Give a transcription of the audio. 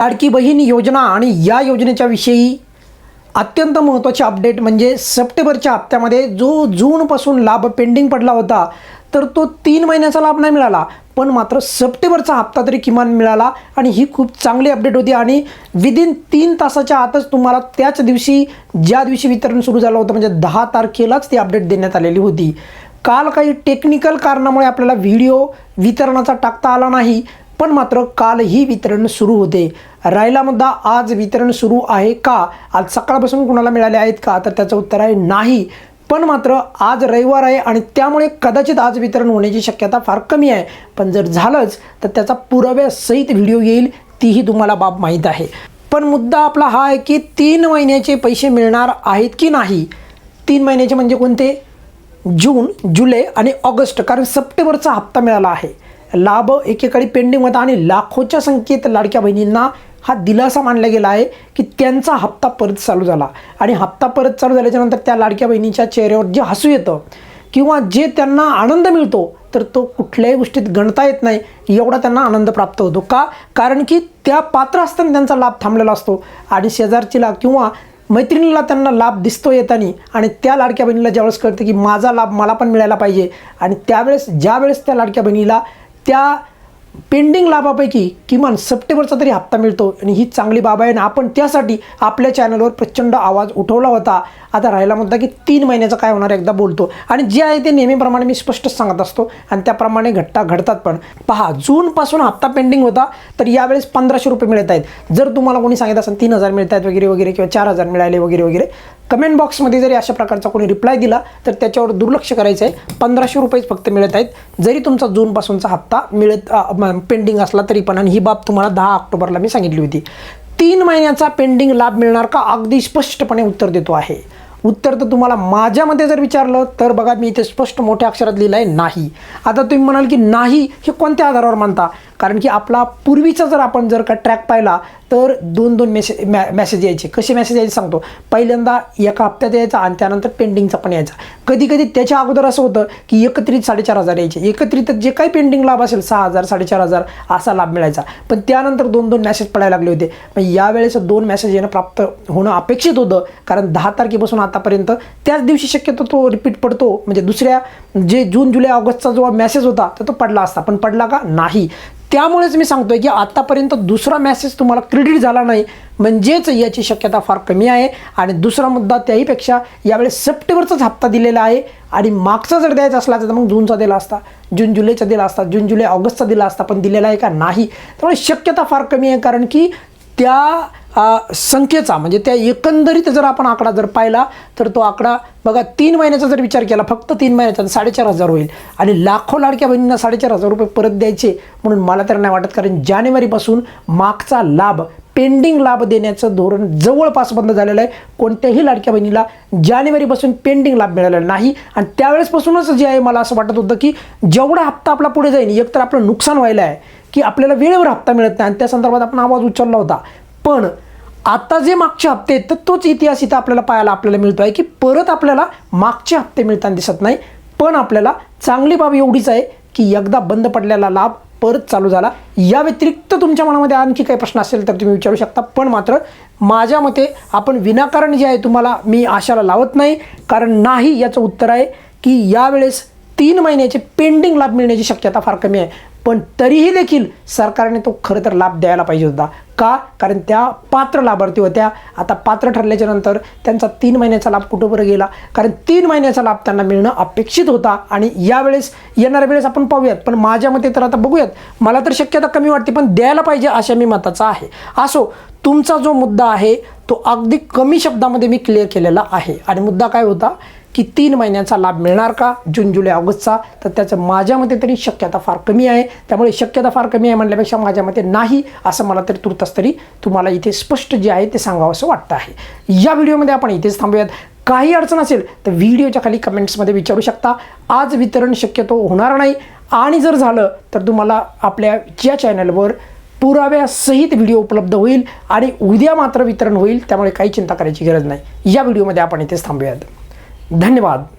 लाडकी बहीण योजना आणि या योजनेच्या विषयी अत्यंत महत्त्वाचे अपडेट म्हणजे सप्टेंबरच्या हप्त्यामध्ये जो जूनपासून लाभ पेंडिंग पडला होता तर तो तीन महिन्याचा लाभ नाही मिळाला पण मात्र सप्टेंबरचा हप्ता तरी किमान मिळाला आणि ही खूप चांगली अपडेट होती आणि विदिन तीन तासाच्या आतच तुम्हाला त्याच दिवशी ज्या दिवशी वितरण सुरू झालं होतं म्हणजे दहा तारखेलाच ती अपडेट देण्यात आलेली होती. काल काही टेक्निकल कारणामुळे आपल्याला व्हिडिओ वितरणाचा टाकता आला नाही पण मात्र कालही वितरण सुरू होते. राहिला मुद्दा आज वितरण सुरू आहे का? आज सकाळपासून कुणाला मिळाले आहेत का? तर त्याचं उत्तर आहे नाही. पण मात्र आज रविवार आहे आणि त्यामुळे कदाचित आज वितरण होण्याची शक्यता फार कमी आहे. पण जर झालंच तर त्याचा पुराव्यासहित व्हिडिओ येईल तीही तुम्हाला बाब माहीत आहे. पण मुद्दा आपला हा आहे की तीन महिन्याचे पैसे मिळणार आहेत की नाही? तीन महिन्याचे म्हणजे कोणते? जून जुलै आणि ऑगस्ट. कारण सप्टेंबरचा हप्ता मिळाला आहे. लाभ एकेकाळी पेंडिंग होता आणि लाखोच्या संख्येत लाडक्या बहिणींना हा दिलासा मानला गेला आहे की त्यांचा हप्ता परत चालू झाला. आणि हप्ता परत चालू झाल्याच्यानंतर त्या लाडक्या बहिणीच्या चेहऱ्यावर जे हसू येतं किंवा जे त्यांना आनंद मिळतो तर तो कुठल्याही गोष्टीत गणता येत नाही एवढा त्यांना आनंद प्राप्त होतो. का? कारण की त्या पात्र असताना त्यांचा लाभ थांबलेला असतो आणि शेजारचीला किंवा मैत्रिणीला त्यांना लाभ दिसतो येताना आणि त्या लाडक्या बहिणीला ज्यावेळेस कळतं की माझा लाभ मला पण मिळायला पाहिजे आणि त्यावेळेस ज्यावेळेस त्या लाडक्या बहिणीला त्या पेंडिंग लाभापैकी किमान सप्टेंबरचा तरी हप्ता मिळतो. आणि ही चांगली बाब आहे. आणि आपण त्यासाठी आपल्या चॅनलवर प्रचंड आवाज उठवला होता. आता राहिला मुद्दा की तीन महिन्याचं काय होणार एकदा बोलतो. आणि जे आहे ते नेहमीप्रमाणे मी स्पष्टच सांगत असतो. आणि त्याप्रमाणे घटना घडतात पण. पहा जूनपासून हप्ता पेंडिंग होता तर यावेळेस पंधराशे रुपये मिळत आहेत. जर तुम्हाला कोणी सांगितलं असेल तीन हजार मिळत आहेत वगैरे वगैरे किंवा चार हजार मिळाले वगैरे वगैरे कमेंट बॉक्समध्ये जरी अशा प्रकारचा कोणी रिप्लाय दिला तर त्याच्यावर दुर्लक्ष करायचं आहे पंधराशे रुपयेच फक्त मिळत आहेत. जरी तुमचा जूनपासूनचा हप्ता मिळत पेंडिंग असला तरी पण आणि ही बाब तुम्हाला दहा ऑक्टोबरला मी सांगितली होती. तीन महिन्याचा पेंडिंग लाभ मिळणार का? अगदी स्पष्टपणे उत्तर देतो आहे. उत्तर तर तुम्हाला माझ्यामध्ये जर विचारलं तर बघा मी इथे स्पष्ट मोठ्या अक्षरात लिहिलं आहे नाही. आता तुम्ही म्हणाल की नाही हे कोणत्या आधारावर मानता? कारण की आपला पूर्वीचा जर आपण जर का ट्रॅक पाहिला तर दोन दोन मेसेज मॅ मेसेज यायचे. कसे मेसेज यायचे सांगतो. पहिल्यांदा एका हप्त्यात यायचा आणि त्यानंतर पेंडिंगचा पण यायचा. कधी कधी त्याच्या अगोदर असं होतं की एकत्रित साडेचार हजार यायचे. एकत्रित जे काही पेंडिंग लाभ असेल सहा हजार साडेचार हजार असा लाभ मिळायचा. पण त्यानंतर दोन दोन मेसेज पडायला लागले होते. मग यावेळेस दोन मेसेज येणं प्राप्त होणं अपेक्षित होतं. कारण दहा तारखेपासून आतापर्यंत त्याच दिवशी शक्यतो तो रिपीट पडतो. म्हणजे दुसऱ्या जे जून जुलै ऑगस्टचा जो मेसेज होता तर तो पडला असता. पण पडला का? नाही. त्यामुळेच मी सांगतोय की आत्तापर्यंत दुसरा मॅसेज तुम्हाला क्रेडिट झाला नाही म्हणजेच याची शक्यता फार कमी आहे. आणि दुसरा मुद्दा त्याहीपेक्षा यावेळेस सप्टेंबरचाच हप्ता दिलेला आहे. आणि मागचा जर द्यायचा असला तर मग जूनचा दिला असता जून जुलैचा दिला असता जून जुलै ऑगस्टचा दिला असता पण दिलेला आहे का नाही? त्यामुळे शक्यता फार कमी आहे कारण की त्या संख्येचा म्हणजे त्या एकंदरीत जर आपण आकडा जर पाहिला तर तो आकडा बघा तीन महिन्याचा जर विचार केला फक्त तीन महिन्याचा साडेचार हजार होईल. आणि लाखो लाडक्या बहिणींना साडेचार हजार रुपये परत द्यायचे म्हणून मला तर नाही वाटत कारण जानेवारीपासून मागचा लाभ पेंडिंग लाभ देण्याचं धोरण जवळपास बंद झालेलं आहे. कोणत्याही लाडक्या बहिणीला जानेवारीपासून पेंडिंग लाभ मिळालेला नाही. आणि त्यावेळेसपासूनच जे आहे मला असं वाटत होतं की जेवढा हप्ता आपला पुढे जाईल एकतर आपलं नुकसान व्हायला आहे की आपल्याला वेळेवर हप्ता मिळत नाही. आणि त्या संदर्भात आपण आवाज उचलला होता. पण आता जे मागचे हप्ते आहेत तर तोच इतिहास इथं आपल्याला पाहायला आपल्याला मिळतो आहे की परत आपल्याला मागचे हप्ते मिळताना दिसत नाही पण आपल्याला चांगली बाब एवढीच आहे की एकदा बंद पडलेला लाभ परत चालू झाला. या व्यतिरिक्त तुमच्या मनामध्ये आणखी काही प्रश्न असेल तर तुम्ही विचारू शकता पण मात्र माझ्या मते आपण विनाकारण जे आहे तुम्हाला मी आशाला लावत नाही कारण नाही याचं उत्तर आहे की यावेळेस तीन महिन्याचे पेंडिंग लाभ मिळण्याची शक्यता फार कमी आहे. पण तरीही देखील सरकारने तो खरं तर लाभ द्यायला पाहिजे होता. का? कारण त्या पात्र लाभार्थी होत्या. आता पात्र ठरल्याच्या नंतर त्यांचा तीन महिन्याचा लाभ कुठं बरं गेला? कारण तीन महिन्याचा लाभ त्यांना मिळणं अपेक्षित होता आणि यावेळेस येणाऱ्या वेळेस आपण पाहूयात. पण माझ्या मते तर आता बघूयात. मला तर शक्यता कमी वाटते पण द्यायला पाहिजे अशा मी मताचा आहे. असो तुमचा जो मुद्दा आहे तो अगदी कमी शब्दामध्ये मी क्लिअर केलेला आहे. आणि मुद्दा काय होता? की तीन महिन्यांचा लाभ मिळणार का? जून जुलै ऑगस्टचा. तर त्याचं माझ्या मते तरी शक्यता फार कमी आहे. त्यामुळे शक्यता फार कमी आहे म्हणल्यापेक्षा माझ्या मते नाही असं मला तरी तुर्तास तरी तुम्हाला इथे स्पष्ट जे आहे ते सांगावं असं वाटतं आहे. या व्हिडिओमध्ये आपण इथेच थांबूयात. काही अडचण असेल तर व्हिडिओच्या खाली कमेंट्समध्ये विचारू शकता. आज वितरण शक्यतो होणार नाही. आणि जर झालं तर तुम्हाला आपल्या ज्या चॅनलवर पुराव्यासहित व्हिडिओ उपलब्ध होईल आणि उद्या मात्र वितरण होईल त्यामुळे काही चिंता करायची गरज नाही. या व्हिडिओमध्ये आपण इथेच थांबूयात. धन्यवाद.